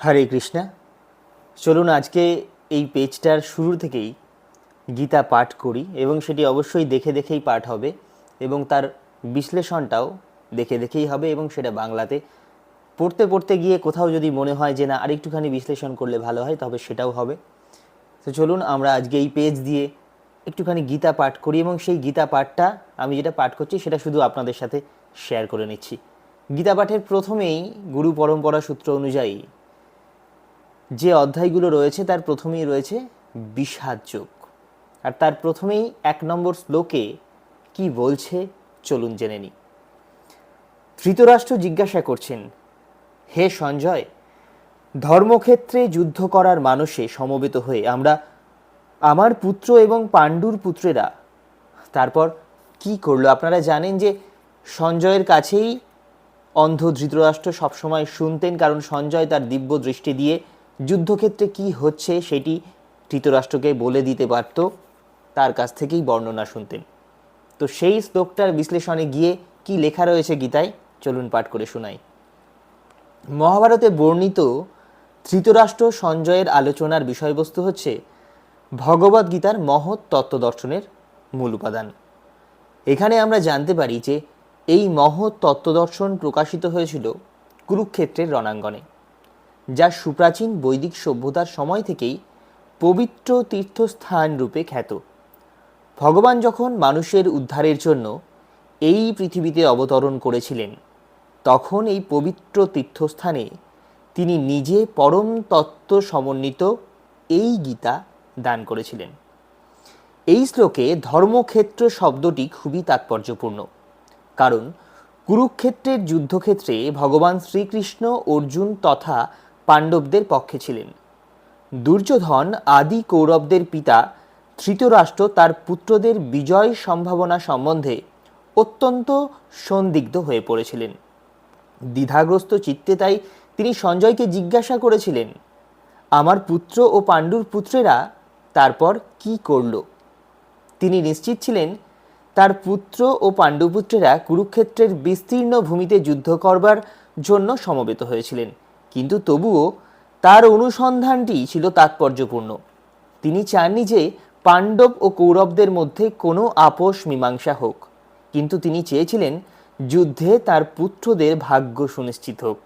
হরে কৃষ্ণা। চলুন আজকে এই পেজটার শুরু থেকেই গীতা পাঠ করি এবং সেটি অবশ্যই দেখে দেখেই পাঠ হবে এবং তার বিশ্লেষণটাও দেখে দেখেই হবে এবং সেটা বাংলাতে পড়তে পড়তে গিয়ে কোথাও যদি মনে হয় যে না, আরেকটুখানি বিশ্লেষণ করলে ভালো হয়, তবে সেটাও হবে। তো চলুন আমরা আজকে এই পেজ দিয়ে একটুখানি গীতা পাঠ করি এবং সেই গীতা পাঠটা আমি যেটা পাঠ করছি সেটা শুধু আপনাদের সাথে শেয়ার করে নিচ্ছি। গীতা পাঠের প্রথমেই গুরু পরম্পরা সূত্র অনুযায়ী যে অধ্যায়গুলো রয়েছে, তার প্রথমেই রয়েছে বিষাদ যোগ। আর তার প্রথমেই এক নম্বর শ্লোকে কি বলছে, চলুন জেনে নিই। ধৃতরাষ্ট্র জিজ্ঞাসা করছেন, হে সঞ্জয়, ধর্মক্ষেত্রে যুদ্ধ করার মানুষে সমবেত হয়ে আমরা আমার পুত্র এবং পাণ্ডুর পুত্রেরা, তারপর কি করল? আপনারা জানেন যে সঞ্জয়ের কাছেই অন্ধ ধৃতরাষ্ট্র সবসময় শুনতেন, কারণ সঞ্জয় তার দিব্য দৃষ্টি দিয়ে যুদ্ধক্ষেত্রে কি হচ্ছে সেটি ধৃতরাষ্ট্রকে বলে দিতে পারত, তার কাছ থেকেই বর্ণনা শুনতেন। তো সেই শ্লোকটার বিশ্লেষণে গিয়ে কি লেখা রয়েছে গীতায়, চলুন পাঠ করে শোনাই। মহাভারতে বর্ণিত ধৃতরাষ্ট্র সঞ্জয়ের আলোচনার বিষয়বস্তু হচ্ছে ভগবদ গীতার মহৎ তত্ত্ব দর্শনের মূল উপাদান। এখানে আমরা জানতে পারি যে এই মহৎ তত্ত্ব দর্শন প্রকাশিত হয়েছিল কুরুক্ষেত্রের রণাঙ্গনে। যা সুপ্রাচীন বৈদিক সভ্যতার সময় থেকেই পবিত্র তীর্থস্থান রূপে খ্যাত। ভগবান যখন মানুষের উদ্ধারের জন্য এই পৃথিবীতে অবতরণ করেছিলেন, তখন এই পবিত্র তীর্থস্থানে তিনি নিজে পরম তত্ত্ব সমন্বিত এই গীতা দান করেছিলেন। এই শ্লোকে ধর্মক্ষেত্র শব্দটি খুবই তাৎপর্যপূর্ণ, কারণ কুরুক্ষেত্রের যুদ্ধক্ষেত্রে ভগবান শ্রীকৃষ্ণ, অর্জুন তথা পাণ্ডবদের পক্ষে ছিলেন। দুর্যোধন আদি কৌরবদের পিতা ধৃতরাষ্ট্র তার পুত্রদের বিজয় সম্ভাবনা সম্বন্ধে অত্যন্ত সন্দিগ্ধ হয়ে পড়েছিলেন। দ্বিধাগ্রস্ত চিত্তে তাই তিনি সঞ্জয়কে জিজ্ঞাসা করেছিলেন, আমার পুত্র ও পাণ্ডুর পুত্রেরা তারপর কি করল? তিনি নিশ্চিত ছিলেন, তার পুত্র ও পাণ্ডুপুত্রেরা কুরুক্ষেত্রের বিস্তীর্ণ ভূমিতে যুদ্ধ করবার জন্য সমবেত হয়েছিলেন। কিন্তু তবুও তার অনুসন্ধানটি ছিল তাৎপর্যপূর্ণ। তিনি চাননি যে পাণ্ডব ও কৌরবদের মধ্যে কোনো আপোষ মীমাংসা হোক, কিন্তু তিনি চেয়েছিলেন যুদ্ধে তার পুত্রদের ভাগ্য সুনিশ্চিত হোক।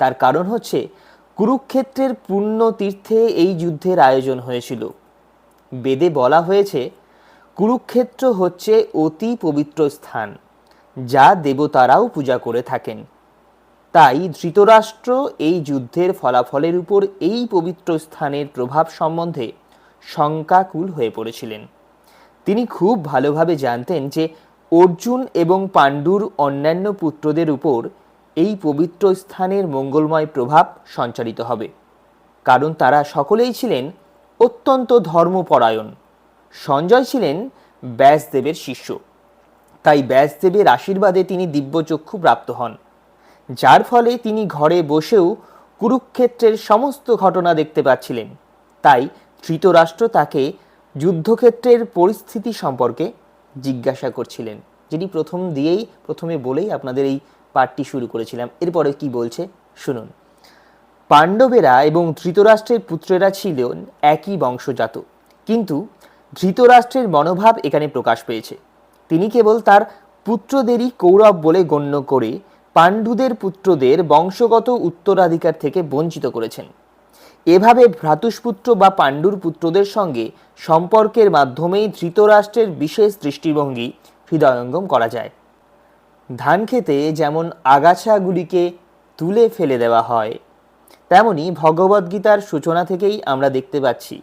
তার কারণ হচ্ছে, কুরুক্ষেত্রের পূর্ণ তীর্থে এই যুদ্ধের আয়োজন হয়েছিল। বেদে বলা হয়েছে, কুরুক্ষেত্র হচ্ছে অতি পবিত্র স্থান, যা দেবতারাও পূজা করে থাকেন। তাই ধৃতরাষ্ট্র এই যুদ্ধের ফলাফলের উপর এই পবিত্র স্থানের প্রভাব সম্বন্ধে শঙ্কাকুল হয়ে পড়েছিলেন। তিনি খুব ভালোভাবে জানতেন যে অর্জুন এবং পাণ্ডুর অন্যান্য পুত্রদের উপর এই পবিত্র স্থানের মঙ্গলময় প্রভাব সঞ্চারিত হবে। কারণ তারা সকলেই ছিলেন অত্যন্ত ধর্মপরায়ণ। সঞ্জয় ছিলেন ব্যাসদেবের শিষ্য। তাই ব্যাসদেবের আশীর্বাদে তিনি দিব্যচক্ষু প্রাপ্ত হন। যার ফলে তিনি ঘরে বসেও কুরুক্ষেত্রের সমস্ত ঘটনা দেখতে পাচ্ছিলেন। তাই ধৃতরাষ্ট্র তাকে যুদ্ধক্ষেত্রের পরিস্থিতি সম্পর্কে জিজ্ঞাসা করছিলেন যেটি প্রথম দিয়েই, প্রথমে বলেই আপনাদের এই পাঠটি শুরু করেছিলাম। এরপরে কি বলছে, শুনুন। পাণ্ডবেরা এবং ধৃতরাষ্ট্রের পুত্রেরা ছিলেন একই বংশজাত, কিন্তু ধৃতরাষ্ট্রের মনোভাব এখানে প্রকাশ পেয়েছে। তিনি কেবল তার পুত্রদেরই কৌরব বলে গণ্য করে পাণ্ডুদের পুত্রদের বংশগত উত্তরাধিকার থেকে বঞ্চিত করেছেন। এভাবে ভ্রাতুষ্পুত্র বা পাণ্ডুর পুত্রদের সঙ্গে সম্পর্কের মাধ্যমেই ধৃতরাষ্ট্রের বিশেষ দৃষ্টিভঙ্গি হৃদয়ঙ্গম করা যায়। ধান খেতে যেমন আগাছাগুলিকে তুলে ফেলে দেওয়া হয়, তেমনি ভগবদ্গীতার সূচনা থেকেই আমরা দেখতে পাচ্ছি।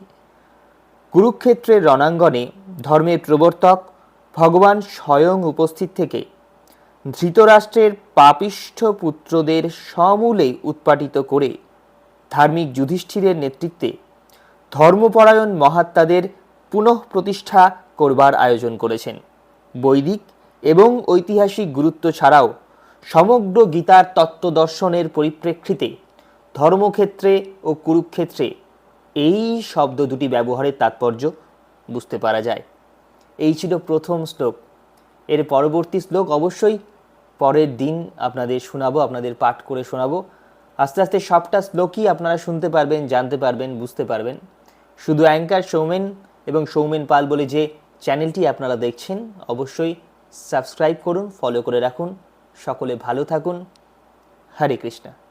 কুরুক্ষেত্রের রণাঙ্গনে ধর্মের প্রবর্তক ভগবান স্বয়ং উপস্থিত থেকে ধৃতরাষ্ট্রের পাপিষ্ঠ পুত্রদের সমূলে উৎপাটিত করে ধার্মিক যুধিষ্ঠিরের নেতৃত্বে ধর্মপরায়ণ মহাত্মাদের পুনঃ প্রতিষ্ঠা করবার আয়োজন করেছেন। বৈদিক এবং ঐতিহাসিক গুরুত্ব ছাড়াও সমগ্র গীতার তত্ত্বদর্শনের পরিপ্রেক্ষিতে ধর্মক্ষেত্রে ও কুরুক্ষেত্রে এই শব্দ দুটি ব্যবহারের তাৎপর্য বুঝতে পারা যায়। এই ছিল প্রথম শ্লোক। এর পরবর্তী শ্লোক অবশ্যই পরের দিন আপনাদের শোনাবো, আপনাদের পাঠ করে শোনাবো। আস্তে আস্তে সবটা শ্লোকই আপনারা শুনতে পারবেন, জানতে পারবেন, বুঝতে পারবেন। শুধু অ্যাঙ্কার সৌমেন এবং সৌমেন পাল বলে যে চ্যানেলটি আপনারা দেখছেন, অবশ্যই সাবস্ক্রাইব করুন, ফলো করে রাখুন। সকলে ভালো থাকুন। হরে কৃষ্ণা।